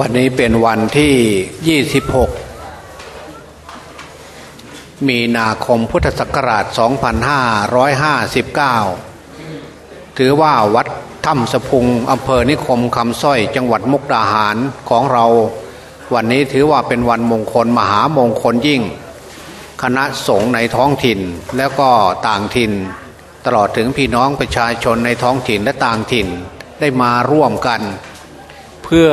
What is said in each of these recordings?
วันนี้เป็นวันที่ 26 มีนาคมพุทธศักราช 2559 ถือว่าวัดถ้ำสะพุงอำเภอนิคมคำสร้อยจังหวัดมุกดาหารของเรา วันนี้ถือว่าเป็นวันมงคลมหามงคลยิ่ง คณะสงฆ์ในท้องถิ่นแล้วก็ต่างถิ่น ตลอดถึงพี่น้องประชาชนในท้องถิ่นและต่างถิ่นได้มาร่วมกัน เพื่อ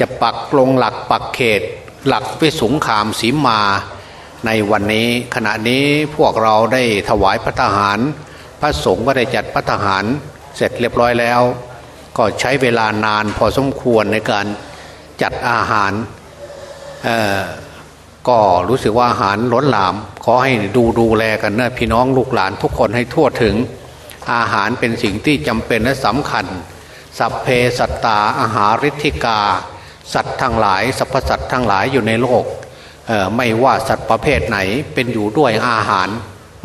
จะปักลงหลักปักเขต หลักวิสุงขามสีมาในวันนี้ขณะนี้พวกเราได้ถวายพระทหาร พระสงฆ์ก็ได้จัดพระทหารเสร็จเรียบร้อยแล้ว ก็ใช้เวลานานพอสมควรในการจัดอาหารเออก็รู้สึกว่าอาหารล้นหลาม ขอให้ดูดูแลกันนะพี่น้องลูกหลานทุกคนให้ทั่วถึง อาหารเป็นสิ่งที่จำเป็นและสำคัญ สัพเพสัตตาอาหาริธิกา สัตว์ทั้งหลายสรรพสัตว์ทั้งหลายอยู่ในโลกไม่ว่าสัตว์ประเภทไหนเป็นอยู่ด้วยอาหาร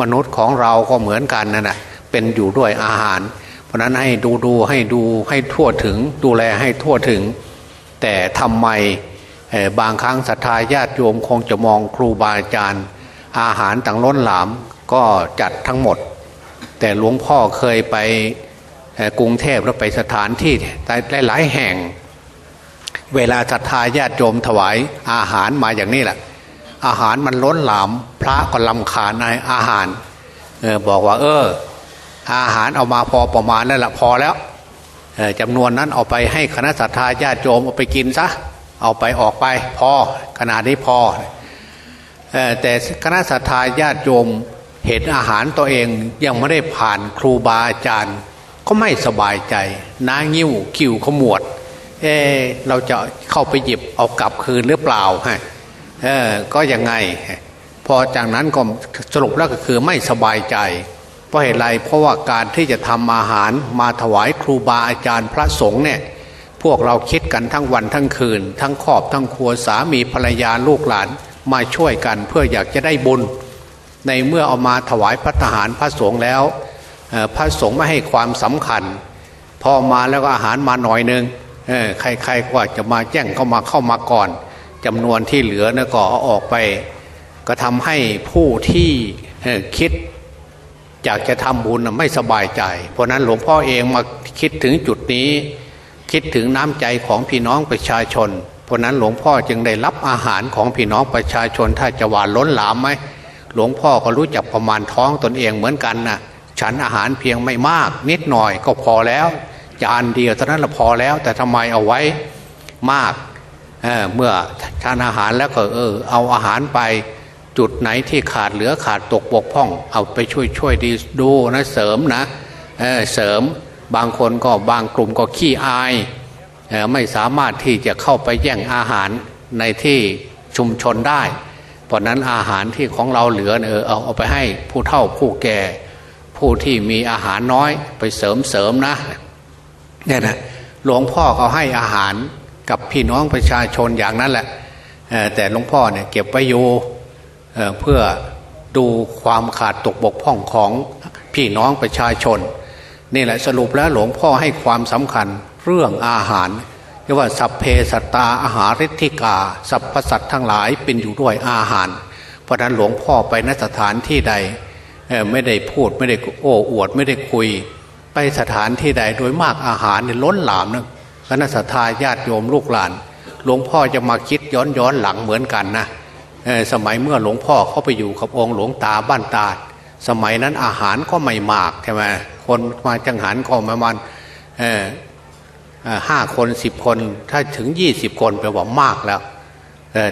มนุษย์ของเราก็เหมือนกันนั่นแหะเป็นอยู่ด้วยอาหาร เพราะนั้นให้ดูดูให้ดูให้ทั่วถึงดูแลให้ทั่วถึง แต่ทำไมบางครั้งศรัทธาญาติโยมคงจะมองครูบาอาจารย์ อาหารต่างล้นหลามก็จัดทั้งหมด แต่หลวงพ่อเคยไปเอ่อกรุงเทพแล้วไปสถานที่หลายๆแห่ง เวลาศรัทธาญาติโยมถวายอาหารมาอย่างนี้แหละอาหารมันล้นหลามพระก็ลำคาญในอาหารเออบอกว่า เออ อาหารเอามาพอประมาณนั่นแหละพอแล้วจำนวนนั้นเอาไปให้คณะศรัทธาญาติโยมเอาไปกินซะเอาไปออกไป พอขนาดนี้พอแต่คณะศรัทธาญาติโยมเห็นอาหารตัวเองยังไม่ได้ผ่านครูบาอาจารย์ ก็ไม่สบายใจน้างิ้วคิวขมวด เออเราจะเข้าไปหยิบเอากลับคืนหรือเปล่าฮะเออก็ยังไง พอจากนั้นก็สรุปแล้วก็คือไม่สบายใจ เพราะเหตุไรเพราะว่าการที่จะทำอาหารมาถวายครูบาอาจารย์พระสงฆ์เนี่ยพวกเราคิดกันทั้งวันทั้งคืน ทั้งครอบทั้งครัวสามีภรรยาลูกหลานมาช่วยกันเพื่ออยากจะได้บุญ ในเมื่อเอามาถวายพระทหารพระสงฆ์แล้วพระสงฆ์ไม่ให้ความสำคัญ พอมาแล้วก็อาหารมาหน่อยหนึง ใครๆก็จะมาแจ้งเข้ามาเข้ามาก่อนจำนวนที่เหลือนะก็เอาออกไป ก็ทำให้ผู้ที่คิดอยากจะทำบุญไม่สบายใจ เพราะนั้นหลวงพ่อเองมาคิดถึงจุดนี้ คิดถึงน้ำใจของพี่น้องประชาชน เพราะนั้นหลวงพ่อจึงได้รับอาหารของพี่น้องประชาชน ถ้าจะหวานล้นหลามไหมหลวงพ่อก็รู้จักประมาณท้องตนเองเหมือนกันนะฉันอาหารเพียงไม่มากนิดหน่อยก็พอแล้ว จานเดียวเท่านั้นละพอแล้ว แต่ทำไมเอาไว้มากเเมื่อทานอาหารแล้วก็เออเอาอาหารไปจุดไหนที่ขาดเหลือขาดตกบกพร่อง เอาไปช่วยช่วยดีดูนะเสริมนะเเสริมบางคนก็บางกลุ่มก็ขี้อายออไม่สามารถที่จะเข้าไปแย่งอาหารในที่ชุมชนได้ เพราะนั้นอาหารที่ของเราเหลือเนี่ยเออเอาเอาไปให้ผู้เฒ่าผู้แก่ ผู้ที่มีอาหารน้อยไปเสริมเสริมนะ เนี่ยนะหลวงพ่อเขาให้อาหารกับพี่น้องประชาชนอย่างนั้นแหละแต่หลวงพ่อเนี่ยเก็บไว้อยู่เอ่อเพื่อดูความขาดตกบกพร่องของพี่น้องประชาชนนี่แหละสรุปแล้วหลวงพ่อให้ความสำคัญเรื่องอาหารเรียกว่าสัพเพสัตตาอาหาริธิกาสัพพสัตทั้งหลายเป็นอยู่ด้วยอาหาร เพราะฉะนั้นหลวงพ่อไปนสถานที่ใดไม่ได้พูดไม่ได้โอ้อวดไม่ได้คุย ไปสถานที่ใดโดยมากอาหารเนี่ยล้นหลามนะคณะสัตยาญาติโยมลูกหลาน หลวงพ่อจะมาคิดย้อนย้อนหลังเหมือนกันนะสมัยเมื่อหลวงพ่อเข้าไปอยู่กับองค์หลวงตาบ้านตาดสมัยนั้นอาหารก็ไม่มากใช่ไหมคนมาจังหันก็ประมาณห้าคนสิบคนถ้าถึงยี่สิบคนแปลว่ามากแล้ว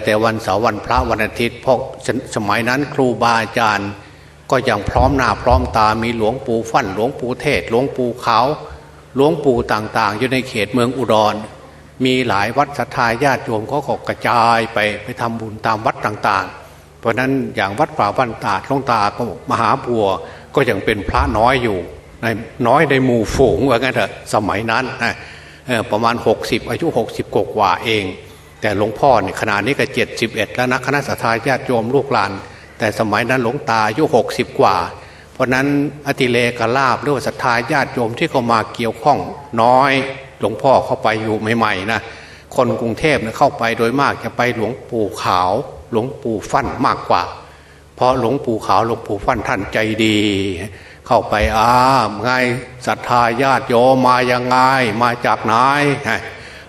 แต่วันเสาร์วันพระวันอาทิตย์เพราะสมัยนั้นครูบาอาจารย์ ก็ยังพร้อมหน้าพร้อมตามีหลวงปู่ฟั่นหลวงปู่เทศ หลวงปู่เขาหลวงปู่ต่างๆ อยู่ในเขตเมืองอุดร มีหลายวัดศรัทธาญาติโยมก็ก็กระจายไปไปทำบุญตามวัดต่างๆ เพราะฉะนั้นอย่างวัดป่าบ้านตาดลงตาก็มหาบัวก็ยังเป็นพระน้อยอยู่ในน้อยในหมู่ฝูงว่างั้นเถอะสมัยนั้นนะประมาณ 60 อายุ 60กกว่าเอง แต่หลวงพ่อเนี่ยขนาดนี้ก็ 71 แล้วนะคณะสัตยาญาติโยมลูกหลาน แต่สมัยนั้นหลวงตาอายุ60กว่า เพราะนั้นอติเลกลาบหรือว่าศรัทธาญาติโยมที่เขามาเกี่ยวข้องน้อย หลวงพ่อเข้าไปอยู่ใหม่ๆนะคนกรุงเทพเนี่ยเข้าไปโดยมากจะไปหลวงปู่ขาว หลวงปู่ฟั่นมากกว่า เพราะหลวงปู่ขาวหลวงปู่ฟั่นท่านใจดี เข้าไปอ้าไงศรัทธาญาติโยมมายังไงมาจากไหน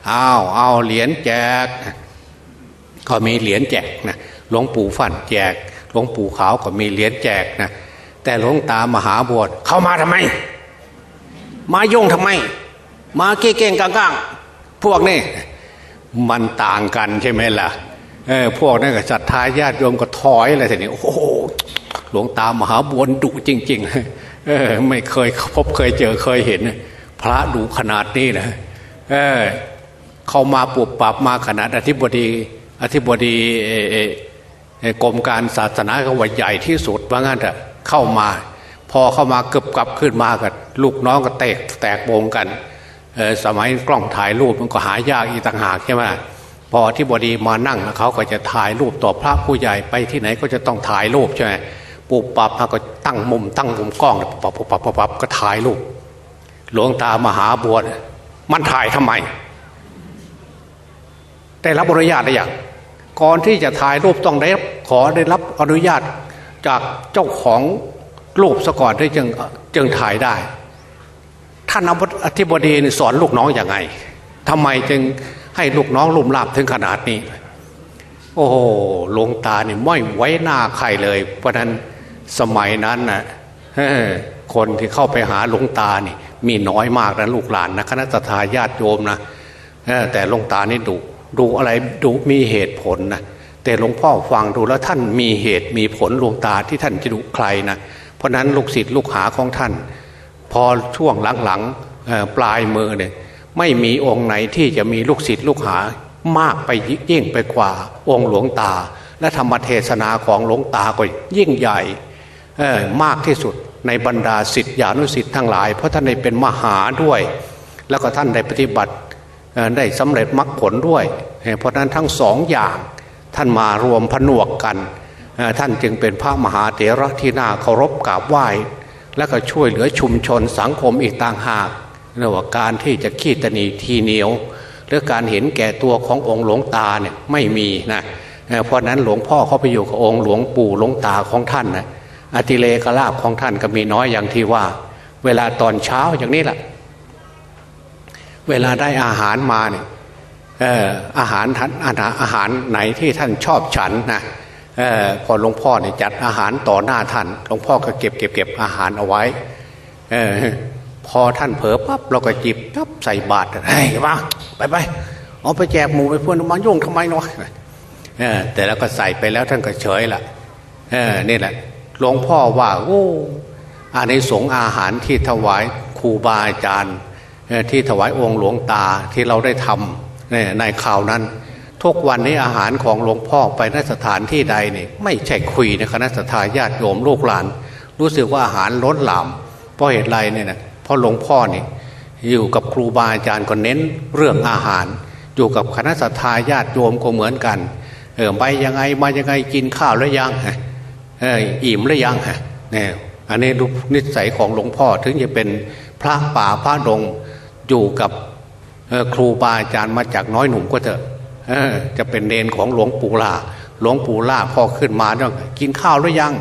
อ้าวเอาเหรียญแจกก็มีเหรียญแจกนะหลวงปู่ฟั่นแจก หลวงปู่ขาวก็มีเหรียญแจกนะแต่หลวงตามหาบวชเข้ามาทำไม มาโยงทำไม มาเก่งๆก้างๆพวกนี้มันต่างกันใช่ไหมล่ะเออพวกนั้นก็ศรัทธาญาติโยมก็ถอยอะไรทีนี้โอ้โหหลวงตามหาบวชดุจริง ๆ เออ ไม่เคยพบเคยเจอเคยเห็น พระดุขนาดนี้นะเออเข้ามาปรับปรับมาขนาดอธิบดี อธิบดีเอเอเอ กรมการศาสนาก็ว่าใหญ่ที่สุดว่างั้นเถอะเข้ามา พอเข้ามาเกือบกลับขึ้นมากับลูกน้องก็แตกแตกวงกันสมัยกล้องถ่ายรูปมันก็หายากอีกต่างหากใช่ไหมพออธิบดีมานั่งเขาก็จะถ่ายรูปต่อพระผู้ใหญ่ไปที่ไหนก็จะต้องถ่ายรูปใช่ไหมปุบปับเขาก็ตั้งมุมตั้งมุมกล้องปับปับปับปับปับก็ถ่ายรูป หลวงตามหาบวชมันถ่ายทำไมได้รับอนุญาตหรือยัง ก่อนที่จะถ่ายรูปต้องได้รับขอได้รับอนุญาตจากเจ้าของรูปซะก่อนที่จึงจึงถ่ายได้ ท่านอธิบดีสอนลูกน้องอย่างไงทำไมจึงให้ลูกน้องลุ่มลาบถึงขนาดนี้ โอ้โหหลวงตาเนี่ยไม่ไว้หน้าใครเลย เพราะนั้นสมัยนั้นนะคนที่เข้าไปหาหลวงตานี่มีน้อยมากนะลูกหลานนะคณะทาญาติโยมนะแต่หลวงตานี่ดุ ดูอะไรดูมีเหตุผลนะแต่หลวงพ่อฟังดูแล้วท่านมีเหตุมีผลหลวงตาที่ท่านจะดุใครนะเพราะนั้นลูกศิษย์ลูกหาของท่าน พอช่วงหลังๆปลายมือเนี่ยไม่มีองค์ไหนที่จะมีลูกศิษย์ลูกหามากไปยิ่งไปกว่าองค์หลวงตา และธรรมเทศนาของหลวงตาก็ยิ่งใหญ่มากที่สุดในบรรดาศิษยานุศิษย์ทั้งหลาย เพราะท่านได้เป็นมหาด้วย แล้วก็ท่านได้ปฏิบัติ ได้สำเร็จมรรคผลด้วย เพราะนั้นทั้งสองอย่างท่านมารวมผนวกกันท่านจึงเป็นพระมหาเถระที่น่าเคารพกราบไหว้ และก็ช่วยเหลือชุมชนสังคมอีกต่างหากเรื่องว่าการที่จะขี้ตนีทีเหนียว หรือการเห็นแก่ตัวขององค์หลวงตาเนี่ยไม่มีนะเอ่อเพราะนั้นหลวงพ่อเขาไปอยู่กับองค์หลวงปู่หลวงตาของท่านนะอติเลกลาบของท่านก็มีน้อยอย่างที่ว่า เวลาตอนเช้าอย่างนี้แหละ เวลาได้อาหารมาเนี่ยอาหารท่านอาหารไหนที่ท่านชอบฉันนะออพอหลวงพ่อเนี่ยจัดอาหารต่อหน้าท่านหลวงพ่อก็เก็บเก็บเก็บอาหารเอาไว้อพอท่านเผลอปั๊บเราก็จิบปั๊บใส่บาตรเฮ้ยมาไปไปเอาไปแจกหมูไปเพื่อนมายุ่งทำไมเนาะแต่แล้วก็ใส่ไปแล้วท่านก็เฉยละเออนี่แหละหลวงพ่อว่าโอ้อาในสงส์อาหารที่ถวายครูบาอาจารย์ ที่ถวายองค์หลวงตาที่เราได้ทำเนี่ยในข่าวนั้น ทุกวันนี้อาหารของหลวงพ่อไปนสถานที่ใดเนี่ยไม่ใช่คุยในคณะสัตยาญาติโยมลูกหลาน รู้สึกว่าอาหารล้นหลามเพราะเหตุไรเนี่ยนะเพราะหลวงพ่อเนี่ยอยู่กับครูบาอาจารย์ก็เน้นเรื่องอาหาร อยู่กับคณะสัตยาญาติโยมก็เหมือนกันเออไปยังไงมายังไงกินข้าวแล้วยังเอออิ่มแล้วยังเนี่ยอันนี้นิสัยของหลวงพ่อถึงจะเป็นพระป่าพระดง อยู่กับครูบาอาจารย์มาจากน้อยหนุ่มก็เถอะจะเป็นเนนของหลวงปู่ล่าหลวงปู่ล่าพอขึ้นมาต้องกินข้าวหรือยัง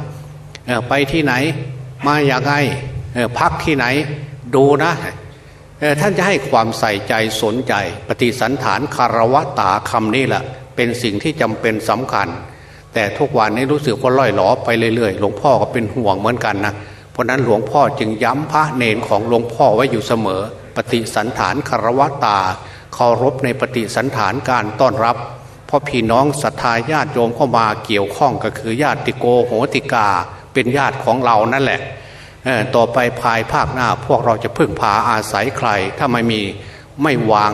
ไปที่ไหนมาอย่างไงเออพักที่ไหนดูนะท่านจะให้ความใส่ใจสนใจ ปฏิสันฐานคารวะตาคำนี้แหละเป็นสิ่งที่จำเป็นสำคัญ แต่ทุกวันนี้รู้สึกว่าล่อยหลอไปเรื่อยๆ หลวงพ่อก็เป็นห่วงเหมือนกันนะเพราะนั้นหลวงพ่อจึงย้ำพระเนนของหลวงพ่อไว้อยู่เสมอ ปฏิสันฐานคารวะตาเคารพในปฏิสันฐานการต้อนรับเพราะพี่น้องศรัทธาญาติโยมเข้ามาเกี่ยวข้องก็คือญาติโกโหติกา เป็นญาติของเรานั่นแหละต่อไปภายภาคหน้าพวกเราจะพึ่งพาอาศัยใคร ถ้าไม่มีไม่วาง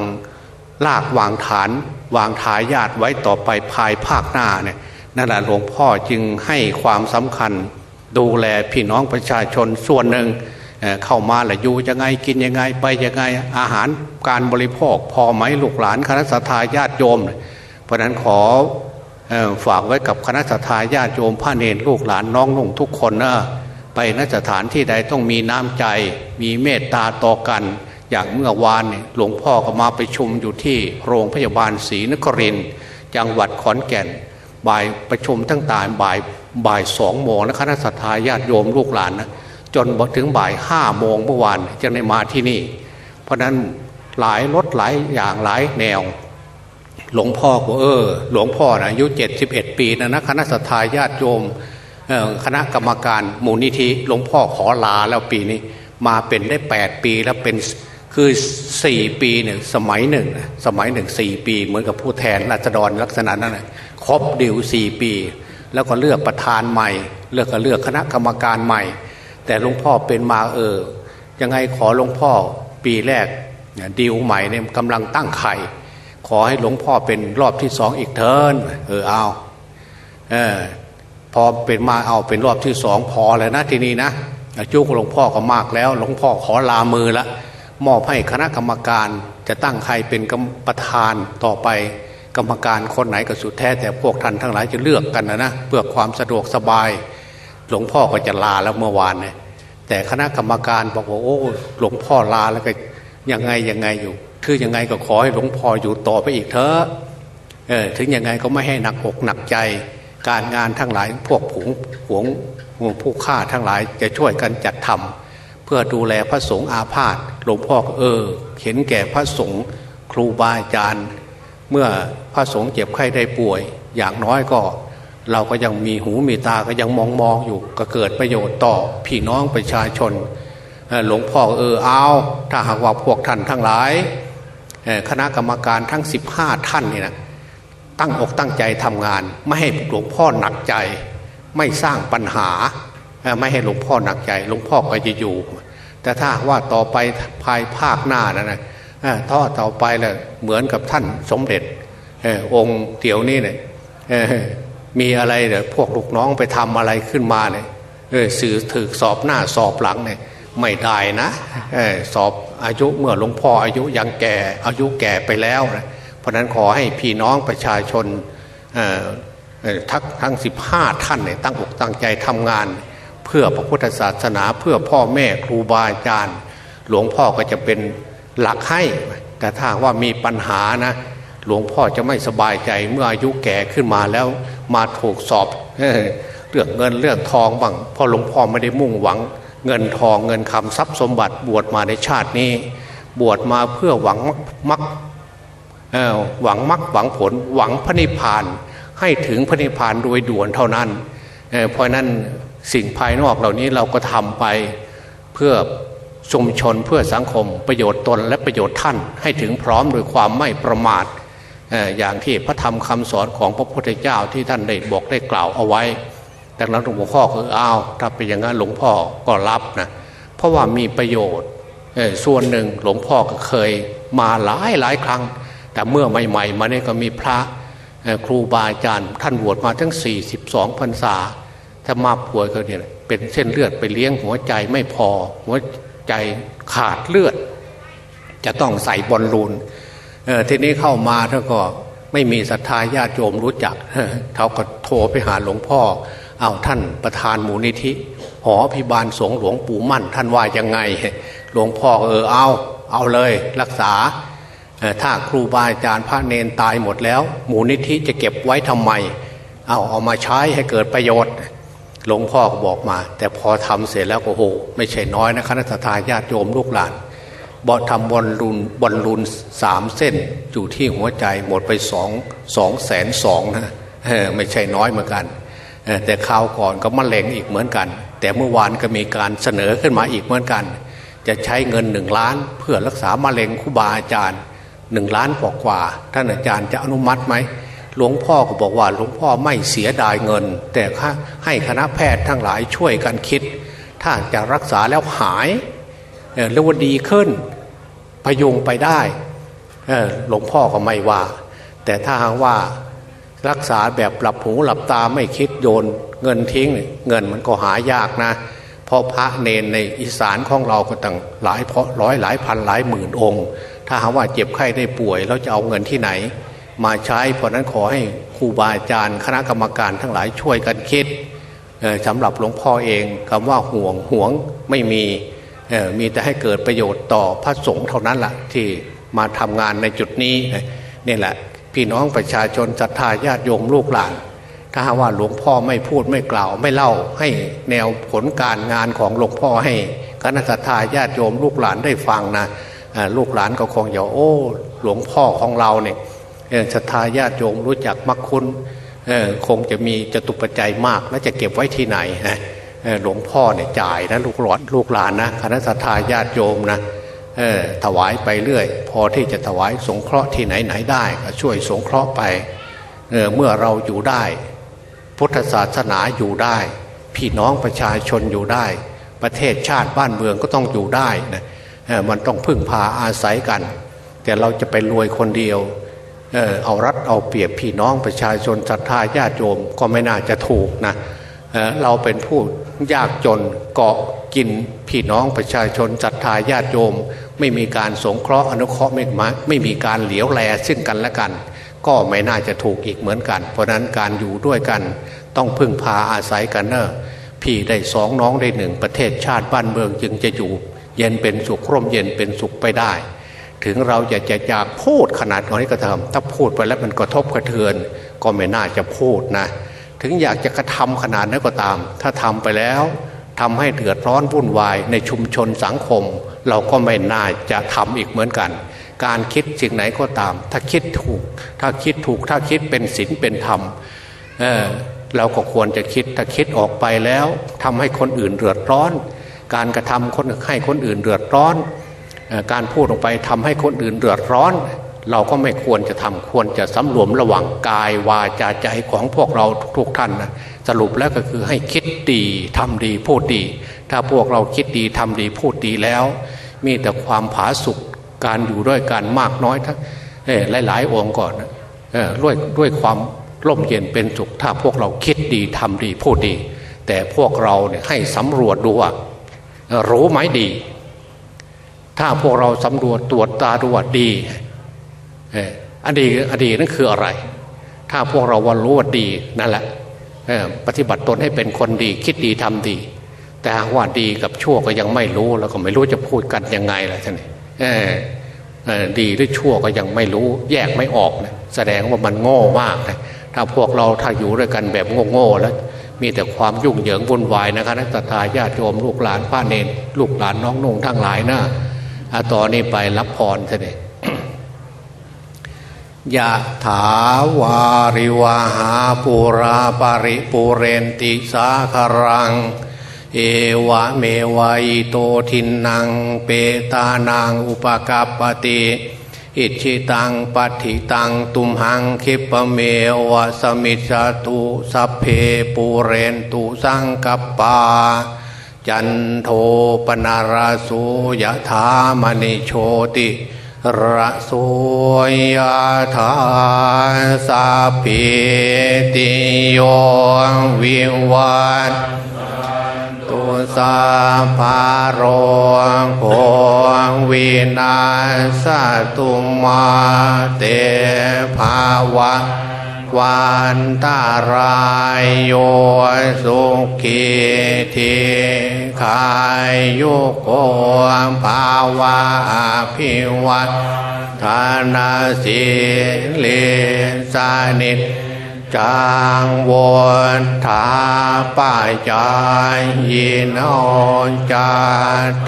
ลากวางฐาน วางทายาทไว้ต่อไปภายภาคหน้าเนี่ยนั่นแหละหลวงพ่อจึงให้ความสำคัญ ดูแลพี่น้องประชาชนส่วนหนึ่ง เข้ามาและอยู่ยังไงกินยังไงไปยังไงอาหารการบริโภค พอไหมลูกหลานคณะสัตยาญาติโยม เพราะฉะนั้นขออฝากไว้กับคณะสัตยาญาติโยมพระเนรลูกหลานน้องนุ่งทุกคนนะไปนสถานที่ใดต้องมีน้ำใจ มีเมตตาต่อกันอย่างเมื่อวานหลวงพ่อก็มาไปชุมอยู่ที่โรงพยาบาลศรีนครินจังหวัดขอนแก่น บ่ายประชุมทั้งตายบ่ายบ่ายสองโมงและคณะสัตยาญาติโยมลูกหลานนะ จนถึงบ่ายห้าโมงเมื่อวานจึงได้มาที่นี่ เพราะนั้นหลายรถหลายอย่างหลายแนว หลวงพ่อก็เออ หลวงพ่อนะอายุ71ปีนะนะคณะสัตยาญาติโยมคณะกรรมการมูลนิธิหลวงพ่อขอลาแล้วปีนี้ มาเป็นได้ 8 ปีแล้วเป็นคือ4ปีเนี่ยสมัยหนึ่งสมัยหนึ่งสี่ปี เหมือนกับผู้แทนราษฎรลักษณะนั้นนะครบดิวสี่ปี แล้วก็เลือกประธานใหม่ เลือกก็เลือกคณะกรรมการใหม่ แต่หลวงพ่อเป็นมาเออ ยังไงขอหลวงพ่อปีแรกเนี่ยดิวใหม่เนี่ยกำลังตั้งไข่ ขอให้หลวงพ่อเป็นรอบที่สองอีกเทินเออเอาเออพอเป็นมาเอาเป็นรอบที่สองพอแล้วนะทีนี้นะอายุของหลวงพ่อก็มากแล้ว หลวงพ่อขอลามือละมอบให้คณะกรรมการจะตั้งใครเป็นกรรมประธานต่อไปกรรมการคนไหนก็สุดแท้แต่พวกท่านทั้งหลายจะเลือกกันนะนะเพื่อความสะดวกสบาย หลวงพ่อก็จะลาแล้วเมื่อวานเนี่ยแต่คณะกรรมการบอกว่าโอ้หลวงพ่อลาแล้วก็ยังไงยังไงอยู่ คือยังไงก็ขอให้หลวงพ่ออยู่ต่อไปอีกเถอะเออถึงยังไงก็ไม่ให้หนักอกหนักใจ การงานทั้งหลายพวกผงผงผู้ฆ่าทั้งหลายจะช่วยกันจัดทำเพื่อดูแลพระสงฆ์อาพาธหลวงพ่อเออ เห็นแก่พระสงฆ์ครูบาอาจารย์ เมื่อพระสงฆ์เจ็บไข้ได้ป่วย อย่างน้อยก็ เราก็ยังมีหูมีตาก็ยังมองมองอยู่ ก็เกิดประโยชน์ต่อพี่น้องประชาชนหลวงพ่อเออเอาถ้าหากว่าพวกท่านทั้งหลายคณะกรรมการทั้ง 15 ท่านนี่นะตั้งอกตั้งใจทำงาน ไม่ให้หลวงพ่อหนักใจ ไม่สร้างปัญหา ไม่ให้หลวงพ่อหนักใจ หลวงพ่อก็จะอยู่ แต่ถ้าว่าต่อไปภายภาคหน้านะนะท่อต่อไปเลยเหมือนกับท่านสมเด็จอองค์เดี๋ยวนี้เนี่ย มีอะไรเดี๋ยพวกลูกน้องไปทำอะไรขึ้นมาเนี่ยเออสื่อถือสอบหน้าสอบหลังเนี่ยไม่ได้นะออสอบอายุเมื่อหลวงพ่ออายุยังแก่อายุแก่ไปแล้วนะเพราะฉะนั้นขอให้พี่น้องประชาชนออทั้งทั้งสิบห้าท่านเนี่ยตั้งอกตั้งใจทำงาน เพื่อพระพุทธศาสนาเพื่อพ่อแม่ครูบาอาจารย์ หลวงพ่อก็จะเป็นหลักให้ แต่ถ้าว่ามีปัญหานะ หลวงพ่อจะไม่สบายใจเมื่ออายุแก่ขึ้นมาแล้ว มาถูกสอบเรื่องเงินเรื่องทองบ้างพราะหลวงพ่อไม่ได้มุ่งหวัง เงินทองเงินคำทรัพย์สมบัติบวชมาในชาตินี้ บวชมาเพื่อหวังมักหวังมักหวังผลหวังพระนิพพาน ให้ถึงพระนิพพานโดยด่วนเท่านั้นเเพราะนั้นสิ่งภายนอกเหล่านี้เราก็ทำไปเพื่อชุมชนเพื่อสังคมประโยชน์ตนและประโยชน์ท่านให้ถึงพร้อมโดยความไม่ประมาท อย่างที่พระธรรมคำสอนของพระพุทธเจ้าที่ท่านได้บอกได้กล่าวเอาไว้ดังนั้นหลวงพ่อคืออ้าวถ้าเป็นอย่างนั้นหลวงพ่อก็รับนะเพราะว่ามีประโยชน์ส่วนหนึ่งหลวงพ่อก็เคยมาหลายหลายครั้ง แต่เมื่อใหม่ๆมาเนี่ยก็มีพระครูบาอาจารย์ท่านบวชมาทั้ง 42พรรษา ถ้ามาป่วยก็เนี่ยเป็นเส้นเลือดไปเลี้ยงหัวใจไม่พอ หัวใจขาดเลือด จะต้องใส่บอลลูน เออทีนี้เข้ามาท่านก็ไม่มีศรัทธาญาติโยมรู้จักเขาก็โทรไปหาหลวงพ่อเอาท่านประธานมูลนิธิ หอพิบาลสงหลวงปู่มั่น ท่านว่ายังไง หลวงพ่อเออเอาเอาเลยรักษาถ้าครูบาอาจารย์พระเนนตายหมดแล้วมูลนิธิจะเก็บไว้ทำไม เอาเอามาใช้ให้เกิดประโยชน์ หลวงพ่อก็บอกมา แต่พอทำเสร็จแล้วก็โอ้โห ไม่ใช่น้อยนะคณะทาญาติโยมลูกหลาน บอทำบอลลูนบอลลูนสามเส้นอยู่ที่หัวใจหมดไปสองสองแสนสองนะไม่ใช่น้อยเหมือนกัน แต่คราวก่อนก็มะเร็งอีกเหมือนกัน แต่เมื่อวานก็มีการเสนอขึ้นมาอีกเหมือนกัน จะใช้เงินหนึ่งล้าน เพื่อรักษามะเร็งครูบาอาจารย์หนึ่งล้านกว่ากว่าท่านอาจารย์จะอนุมัติไหมหลวงพ่อก็บอกว่าหลวงพ่อไม่เสียดายเงิน แต่ให้คณะแพทย์ทั้งหลายช่วยกันคิด ถ้าจะรักษาแล้วหาย หรือว่าดีขึ้นพยุงไปได้หลวงพ่อก็ไม่ว่า แต่ถ้าหากว่ารักษาแบบหลับหูหลับตาไม่คิดโยนเงินทิ้ง เงินมันก็หายากนะเพราะพระเนนในอีสานของเราก็ตั้งหลายเพราะร้อยหลายพันหลายหมื่นองค์ ถ้าหากว่าเจ็บไข้ได้ป่วยเราจะเอาเงินที่ไหน มาใช้เพราะนั้นขอให้ครูบาอาจารย์คณะกรรมการทั้งหลายช่วยกันคิดสำหรับหลวงพ่อเองคำว่าห่วงห่วงไม่มี มีแต่ให้เกิดประโยชน์ต่อพระสงฆ์เท่านั้นละ่ะที่มาทำงานในจุดนี้นี่แหละ พี่น้องประชาชนศรัทธาญาติโยมลูกหลาน ถ้าว่าหลวงพ่อไม่พูดไม่กล่าว ไม่เล่าให้แนวผลการงานของหลวงพ่อให้คณะศรัทธาญาติโยมลูกหลานได้ฟังนะลูกหลานก็คงจะโอ้หลวงพ่อของเราเนี่ยศรัทธาญาติโยมรู้จักมักคุณคงจะมีจตุปัจจัยมากแล้วจะเก็บไว้ที่ไหนนะ หลวงพ่อเนี่ยจ่ายนะลูกหลานลูกหลานนะคณะศรัทธาญาติโยมนะถวายไปเรื่อย พอที่จะถวายสงเคราะห์ที่ไหนไหนได้ก็ช่วยสงเคราะห์ไปเเมื่อเราอยู่ได้ พุทธศาสนาอยู่ได้ พี่น้องประชาชนอยู่ได้ ประเทศชาติบ้านเมืองก็ต้องอยู่ได้นี่มันต้องพึ่งพาอาศัยกัน แต่เราจะไปรวยคนเดียวเออเอารัดเอาเปรียบพี่น้องประชาชนศรัทธาญาติโยมก็ไม่น่าจะถูกนะเเราเป็นผู้ ยากจนเกาะกินพี่น้องประชาชนศรัทธาญาติโยม ไม่มีการสงเคราะห์อนุเคราะห์ไม่มาไม่มีการเหลียวแลซึ่งกันและกัน ก็ไม่น่าจะถูกอีกเหมือนกัน เพราะนั้นการอยู่ด้วยกัน ต้องพึ่งพาอาศัยกันเนอะพี่ได้สองน้องได้หนึ่งประเทศชาติบ้านเมืองจึงจะอยู่ เย็นเป็นสุขร่มเย็นเป็นสุขไปได้ ถึงเราจะจะอยากพูดขนาดน้อยก็ตามถ้าพูดไปแล้วมันกระทบกระเทือน ก็ไม่น่าจะพูดนะ ถึงอยากจะกระทำขนาดนั้นก็ตาม ถ้าทำไปแล้วทำให้เดือดร้อนวุ่นวายในชุมชนสังคม เราก็ไม่น่าจะทำอีกเหมือนกัน การคิดสิ่งไหนก็ตาม ถ้าคิดถูก ถ้าคิดถูก ถ้าคิดเป็นศีลเป็นธรรมเออเราก็ควรจะคิดถ้าคิดออกไปแล้วทำให้คนอื่นเดือดร้อน การกระทำคนให้คนอื่นเดือดร้อน การพูดออกไปทำให้คนอื่นเดือดร้อน เราก็ไม่ควรจะทำควรจะสำรวมระวังกายวาจาใจของพวกเราทุกท่านนะสรุปแล้วก็คือให้คิดดีทำดีพูดดี ถ้าพวกเราคิดดีทำดีพูดดีแล้ว มีแต่ความผาสุกการอยู่ด้วยกันมากน้อยทั้งเอ่อหลายองค์ก่อนนะด้วยด้วยความร่มเย็นเป็นสุขถ้าพวกเราคิดดีทำดีพูดดี แต่พวกเราเนี่ยให้สำรวจดูว่ารู้ไหมดี ถ้าพวกเราสำรวจตรวจตาดูว่าดี อดีตอดีตนั่นคืออะไร ถ้าพวกเราว่ารู้ว่าดีนั่นแหละปฏิบัติตนให้เป็นคนดี คิดดีทำดี แต่หากว่าดีกับชั่วก็ยังไม่รู้แล้วก็ไม่รู้จะพูดกันยังไงล่ะท่านดีหรือชั่วก็ยังไม่รู้ แยกไม่ออกนะแสดงว่ามันโง่มากนะถ้าพวกเราถ้าอยู่ด้วยกันแบบโง่ๆแล้ว มีแต่ความยุ่งเหยิงวุ่นวายนะครับนักตาญาติโยมลูกหลานป้าเนนลูกหลานน้องนงทั้งหลายนะต่อนนี้ไปรับพรเสด็จ ยะถาวาริวาหาปูราปาริปูเรนติสาคารัง เอวะเมวายโตทินนางเปตานางอุปกัปติอิชิตังปัฏิตังตุมหังคิปเมวะสมิจจตุสัพเพปูเรนตุสังกัปปา จันโทปนาราสุยะถามณิโชติ ระโสยธาสัพพิติโยวิวัตตุสัพพโรโควินาสตุมาเตภาวะ วันตารายโยสุขีทีขายโยโกภาวะอภิวัตทานาสิเลสานิจจังวนทาป้าจายยินอจา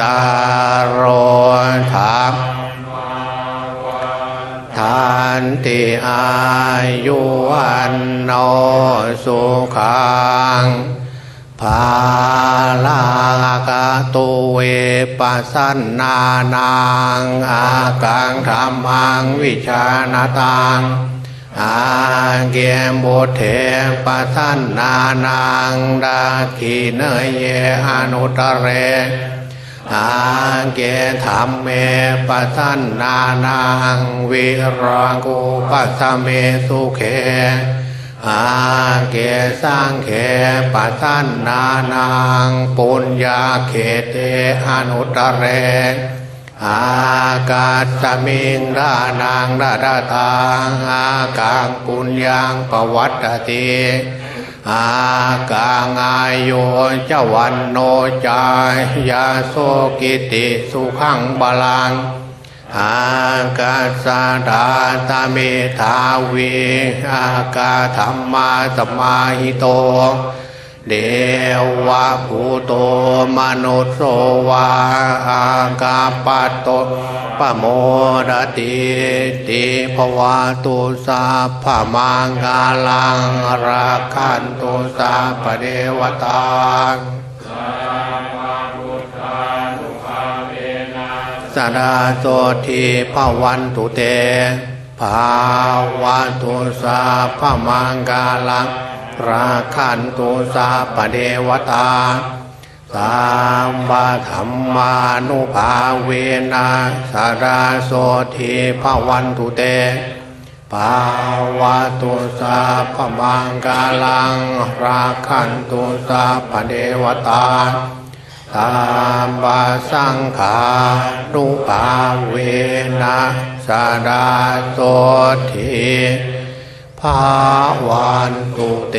ตารโรธรรม ทานติอายุวันโนสุขังภาลากาตุเวปัสสนานังอากังธรรมังวิชานาตังอาเกมบุเทปัสสนานังดาขีเนยเยอนุตเร อาเกธรรมเมปัสสนานังวิรังกุปัสเมสุเขอาเกสังเขปัสสนานังปุญญาเขเตอนุตเรอากาศมิงดานังดาดาตังอากังปุญญังปวัตติ อากางายโยเจวันโนจายาโสกิติสุขังบาลังอากาสาดาตาเมธาวีอากาธรรมาสมาหิโต เดวะภูโตมนุสโสวาอากาปโต ปะโมรติติภวาตุสาพมังกาลังราคันตุสาปเดวตาสดาโสทีภาวันตุเตภาวัตุสาพมังกาลังราคันตุสาปเดวตา สามบาธรรมานุภาเวนะสดาโสทีภาวันตุเตภาวะตุสาพมังกาลังราคันตุสาปเดวตาตามบาสังขานุภาเวนะสาดาโสทีภาวันตุเต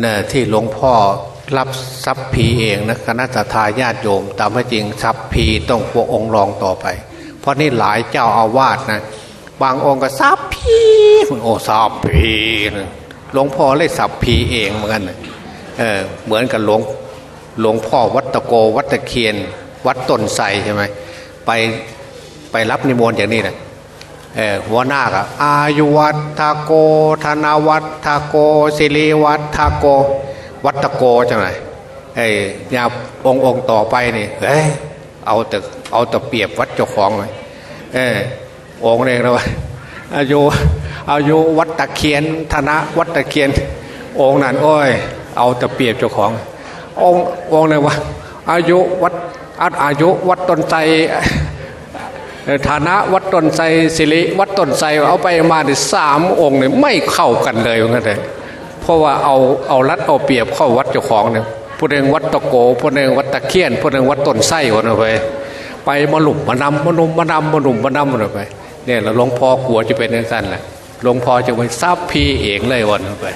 เนี่ยที่หลวงพ่อรับทรัพย์พีเองนะคณะทาญาติโยม ตามไม่จริงทรัพย์พีต้องพวกองค์รองต่อไป เพราะนี่หลายเจ้าอาวาสนะบางองค์ก็ทรัพย์พีโอ้ทรัพย์พีนะหลวงพ่อเลยทรัพย์พีเองเหมือนกันนะเออเหมือนกับหลวงหลวงพ่อวัดตะโกวัดตะเคียน วัดตนไทรใช่ไหมไปไปรับนิมนต์อย่างนี้นะเออ หัวหน้าก็อายุวัฒโก ธนาวัฒโกสิริวัฒโก วัตโกจังไรไอ้ยาองค์องต่อไปนี่เฮ้ยเอาแต่เอาแต่เปรียบวัดเจ้าของเลยเออองค์เองนะว่าอายุอายุวัดตะเคียนธนะวัดตะเคียน องค์นั้นโอ้ย เอาแต่เปรียบเจ้าของ องค์องค์เลยว่าอายุวัดอายุวัดตนใจ ฐานะวัดต้นไทรสิริวัดต้นไทรเอาไปมาเนี่ยสามองค์เนี่ยไม่เข้ากันเลยว่างั้นเลยเพราะว่าเอาเอารัดเอาเปรียบเข้าวัดเจ้าของเนี่ยผู้หนึ่งวัดตะโกผู้หนึ่งวัดตะเคียนผู้หนึ่งวัดต้นไทรคนไปไปมาหลุมมานำมานุมมานำมาหนุ่มมานำมันไปเนี่ยแล้วหลวงพ่อกลัวจะเป็นอย่างนั้นแหละหลวงพ่อจะเป็นทราบพีเองเลยวันไป